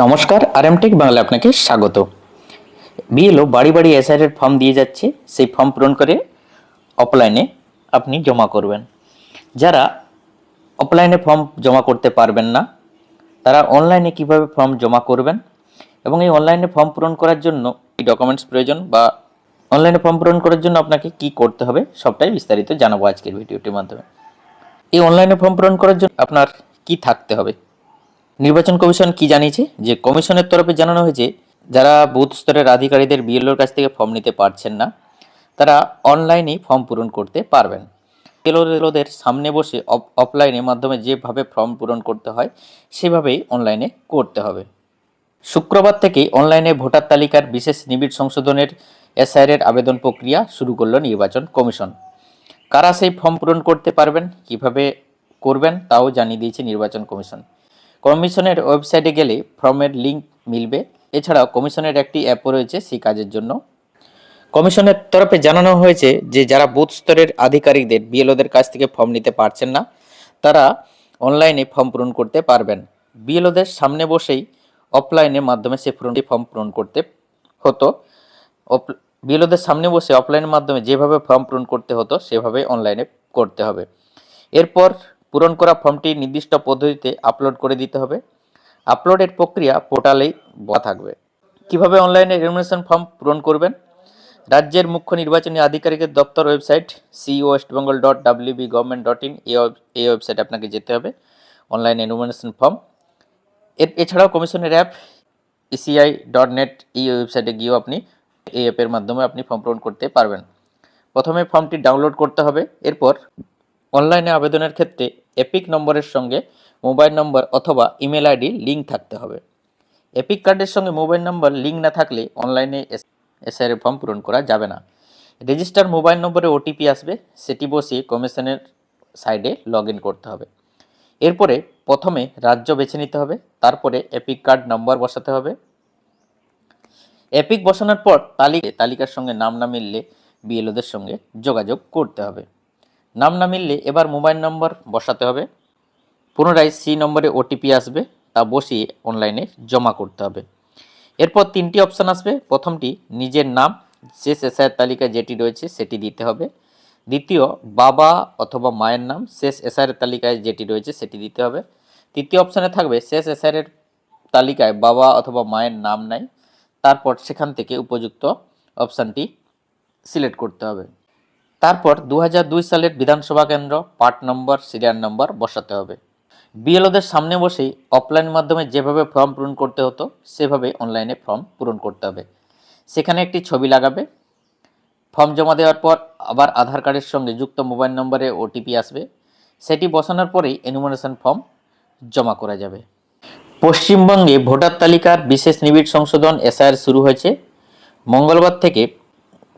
নমস্কার আর আরএমটেক বাংলা আপনাকে স্বাগত। বিএলও বাড়ি বাড়ি এসআইয়ের ফর্ম দিয়ে যাচ্ছে, সেই ফর্ম পূরণ করে অফলাইনে আপনি জমা করবেন। যারা অফলাইনে ফর্ম জমা করতে পারবেন না, তারা অনলাইনে কীভাবে ফর্ম জমা করবেন এবং এই অনলাইনে ফর্ম পূরণ করার জন্য কি ডকুমেন্টস প্রয়োজন বা অনলাইনে ফর্ম পূরণ করার জন্য আপনাকে কি করতে হবে, সবটাই বিস্তারিত জানাব আজকের ভিডিওটির মাধ্যমে। এই অনলাইনে ফর্ম পূরণ করার জন্য আপনার কি থাকতে হবে? নির্বাচন কমিশন কি জানিয়েছে? যে কমিশনের তরফে জানানো হয়েছে, যারা বুথ স্তরের আধিকারীদের বিএলওর কাছ থেকে ফর্ম নিতে পারছেন না, তারা অনলাইনেই ফর্ম পূরণ করতে পারবেন। বিএলওদের সামনে বসে অফলাইনের মাধ্যমে যেভাবে ফর্ম পূরণ করতে হয়, সেভাবেই অনলাইনে করতে হবে। শুক্রবার থেকে অনলাইনে ভোটার তালিকার বিশেষ নিবিড় সংশোধনের এসআইআর আবেদন প্রক্রিয়া শুরু করল নির্বাচন কমিশন। কারা সেই ফর্ম পূরণ করতে পারবেন, কীভাবে করবেন, তাও জানিয়ে দিয়েছে নির্বাচন কমিশন। কমিশনের ওয়েবসাইটে গেলে ফর্মের লিঙ্ক মিলবে। এছাড়াও কমিশনের একটি অ্যাপও রয়েছে সেই কাজের জন্য। কমিশনের তরফে জানানো হয়েছে যে, যারা বুথ স্তরের আধিকারিকদের, বিএলওদের কাছ থেকে ফর্ম নিতে পারছেন না, তারা অনলাইনে ফর্ম পূরণ করতে পারবেন। বিএলওদের সামনে বসেই অফলাইনের মাধ্যমে সে পূরণটি ফর্ম পূরণ করতে হতো। বিএলওদের সামনে বসে অফলাইনের মাধ্যমে যেভাবে ফর্ম পূরণ করতে হতো সেভাবে অনলাইনে করতে হবে। এরপর পূরণ করা ফর্মটি নির্দিষ্ট পদ্ধতিতে আপলোড করে দিতে হবে। আপলোডের প্রক্রিয়া পোর্টালেই বলা থাকবে। কীভাবে অনলাইনে রেনুমেশন ফর্ম পূরণ করবেন? রাজ্যের মুখ্য নির্বাচনী আধিকারিকের দপ্তর website C West Bengal dot WB government dot in এই ওয়েবসাইটে আপনাকে যেতে হবে অনলাইন এনুমিনেশন ফর্ম এর, এছাড়াও কমিশনের অ্যাপ ইসিআই ডট নেট এই ওয়েবসাইটে গিয়েও আপনি এই অ্যাপের মাধ্যমে আপনি ফর্ম পূরণ করতে পারবেন। প্রথমে ফর্মটি ডাউনলোড করতে হবে, এরপর অনলাইনে আবেদনের ক্ষেত্রে এপিক নম্বরের সঙ্গে মোবাইল নম্বর অথবা ইমেল আইডি লিঙ্ক থাকতে হবে। এপিক কার্ডের সঙ্গে মোবাইল নম্বর লিঙ্ক না থাকলে অনলাইনে এসআইআর ফর্ম পূরণ করা যাবে না। রেজিস্টার মোবাইল নম্বরে ওটিপি আসবে, সেটি বসিয়ে কমিশনের সাইডে লগ করতে হবে। এরপরে প্রথমে রাজ্য বেছে নিতে হবে, তারপরে এপিক কার্ড নম্বর বসাতে হবে। এপিক বসানোর পর তালিকা তালিকার সঙ্গে নাম না মিললে বিএলওদের সঙ্গে যোগাযোগ করতে হবে। নাম না মিললে এবার মোবাইল নম্বর বসাতে হবে। পুনরায় সি নম্বরে ওটিপি আসবে, তা বসিয়ে অনলাইনে জমা করতে হবে। এরপর তিনটি অপশান আসবে। প্রথমটি, নিজের নাম শেষ এসআইয়ের তালিকায় যেটি রয়েছে সেটি দিতে হবে। দ্বিতীয়, বাবা অথবা মায়ের নাম, শেষ এসআইয়ের তালিকায় যেটি রয়েছে সেটি দিতে হবে। তৃতীয় অপশানে থাকবে, শেষ এসআইয়ের তালিকায় বাবা অথবা মায়ের নাম নাই। তারপর সেখান থেকে উপযুক্ত অপশানটি সিলেক্ট করতে হবে। তারপর দু হাজার দুই সালের বিধানসভা কেন্দ্র পার্ট নম্বর, সিরিয়াল নম্বর বসাতে হবে। বিএলওদের সামনে বসেই অফলাইন মাধ্যমে যেভাবে ফর্ম পূরণ করতে হতো, সেভাবে অনলাইনে ফর্ম পূরণ করতে হবে। সেখানে একটি ছবি লাগাবে। ফর্ম জমা দেওয়ার পর আবার আধার কার্ডের সঙ্গে যুক্ত মোবাইল নম্বরে ওটিপি আসবে। সেটি বসানোর পরেই এনুমিনেশন ফর্ম জমা করা যাবে। পশ্চিমবঙ্গে ভোটার তালিকার বিশেষ নিবিড় সংশোধন এসআইআর শুরু হয়েছে। মঙ্গলবার থেকে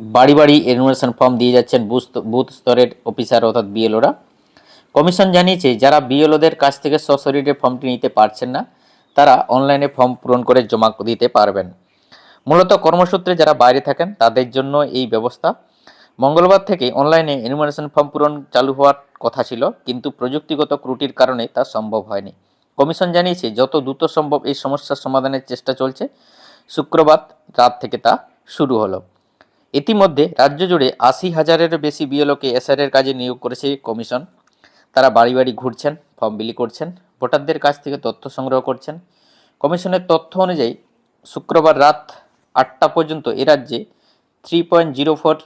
বাড়ি বাড়ি এনুমিনেশন ফর্ম দিয়ে যাচ্ছেন বুথ স্তরের অফিসার অর্থাৎ বিএলওরা কমিশন জানিয়েছে, যারা বিএলওদের কাছ থেকে সশরীরে ফর্মটি নিতে পারছেন না, তারা অনলাইনে ফর্ম পূরণ করে জমা দিতে পারবেন। মূলত কর্মসূত্রে যারা বাইরে থাকেন, তাদের জন্য এই ব্যবস্থা। মঙ্গলবার থেকে অনলাইনে এনুমিনেশন ফর্ম পূরণ চালু হওয়ার কথা ছিল, কিন্তু প্রযুক্তিগত ত্রুটির কারণে তা সম্ভব হয়নি। কমিশন জানিয়েছে, যত দ্রুত সম্ভব এই সমস্যার সমাধানের চেষ্টা চলছে। শুক্রবার রাত থেকে তা শুরু হলো। ইতিমধ্যে রাজ্য জুড়ে আশি হাজারেরও বেশি বিএলওকে এসআরের কাজে নিয়োগ করেছে কমিশন। তারা বাড়ি বাড়ি ঘুরছেন, ফর্ম বিলি করছেন, ভোটারদের কাছ থেকে তথ্য সংগ্রহ করছেন। কমিশনের তথ্য অনুযায়ী শুক্রবার রাত আটটা পর্যন্ত এ রাজ্যে থ্রি পয়েন্ট জিরো ফোর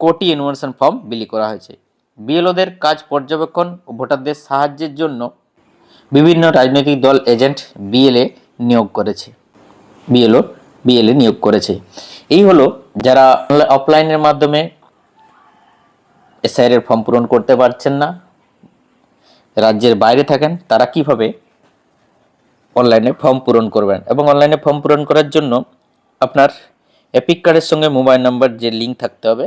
কোটি ইনভেনশন ফর্ম বিলি করা হয়েছে। বিএলওদের কাজ পর্যবেক্ষণ ও ভোটারদের সাহায্যের জন্য বিভিন্ন রাজনৈতিক দল এজেন্ট বিএলএ নিয়োগ করেছে। বিএলও, বিএলএ নিয়োগ করেছে। এই হলো যারা অফলাইনের মাধ্যমে এসআইআর এর ফর্ম পূরণ করতে পারছেন না, রাজ্যের বাইরে থাকেন, তারা কীভাবে অনলাইনে ফর্ম পূরণ করবেন? এবং অনলাইনে ফর্ম পূরণ করার জন্য আপনার এপিক কার্ডের সঙ্গে মোবাইল নাম্বার যে লিঙ্ক থাকতে হবে,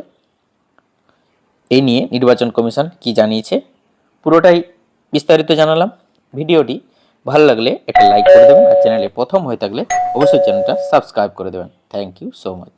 এই নিয়ে নির্বাচন কমিশন কি জানিয়েছে, পুরোটাই বিস্তারিত জানালাম। ভিডিওটি ভালো লাগলে একটা লাইক করে দেবেন, আর চ্যানেলে প্রথম হয়ে থাকলে অবশ্যই চ্যানেলটা সাবস্ক্রাইব করে দেবেন। Thank you so much